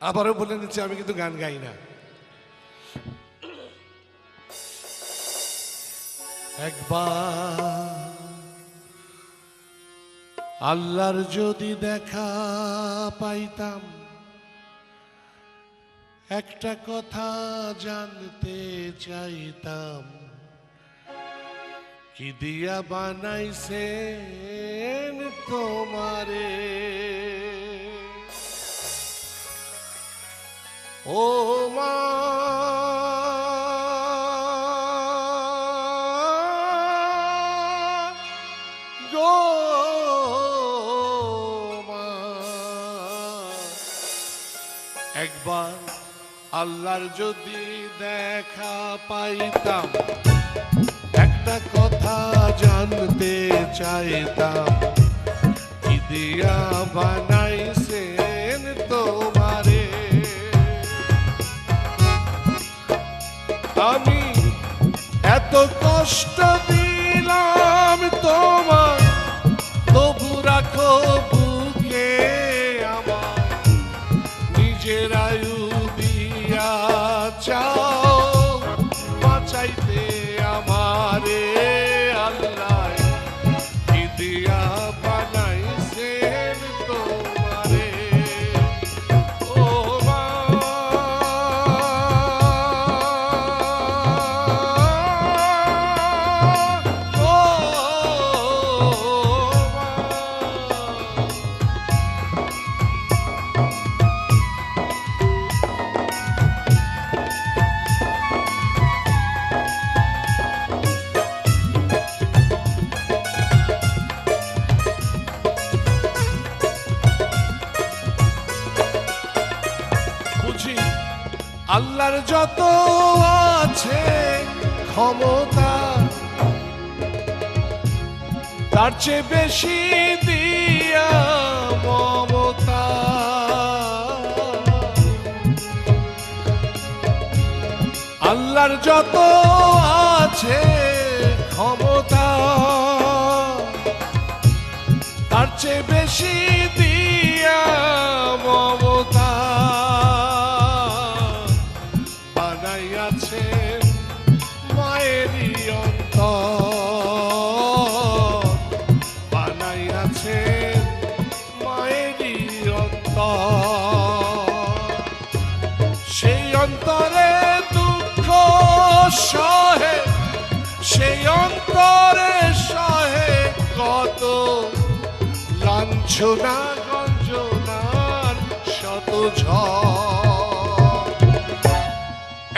আবারও বলে নিচ্ছি, আমি কিন্তু গান গাই না। একবার আল্লাহর যদি দেখা পাইতাম, একটা কথা জানতে চাইতাম, কি দিয়া বানাইছেন তোমারে? ও মা। একবার আল্লাহর যদি দেখা পাইতাম একটা কথা জানতে চাইতাম কি বানাইছেন আল্লাহর যত আছে ক্ষমতা, তার চেয়ে বেশি দিয়া মমতা। আল্লাহর যত আছে ক্ষমতা, তার চেয়ে বেশি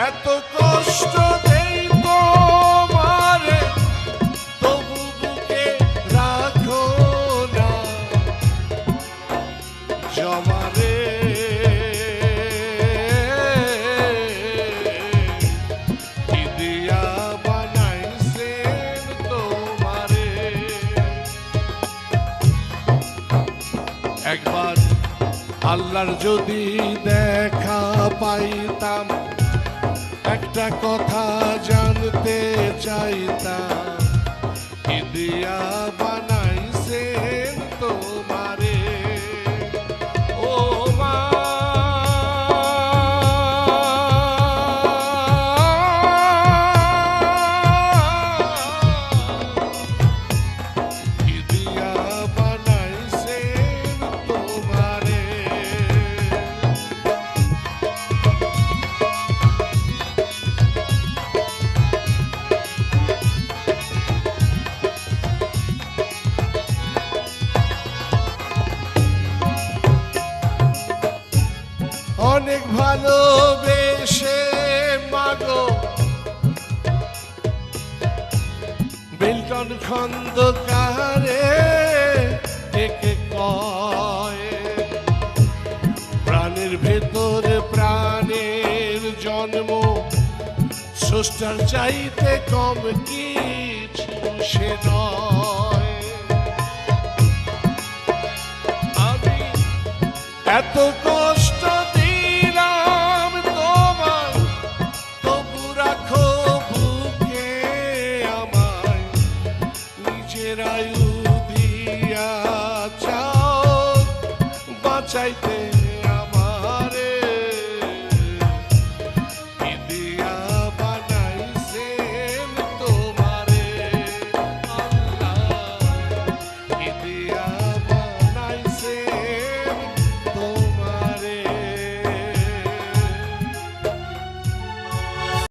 এত কষ্ট আল্লাহর যদি দেখা পাইতাম একটা কথা জানতে চাইতাম কি অনেক ভালোবেসে মাগো। বিল্টন খন্দকারে ডেকে কয়, প্রাণের ভেতরে প্রাণের জন্ম। স্রষ্টার চাইতে কম কিছু সে নয়। আমি এত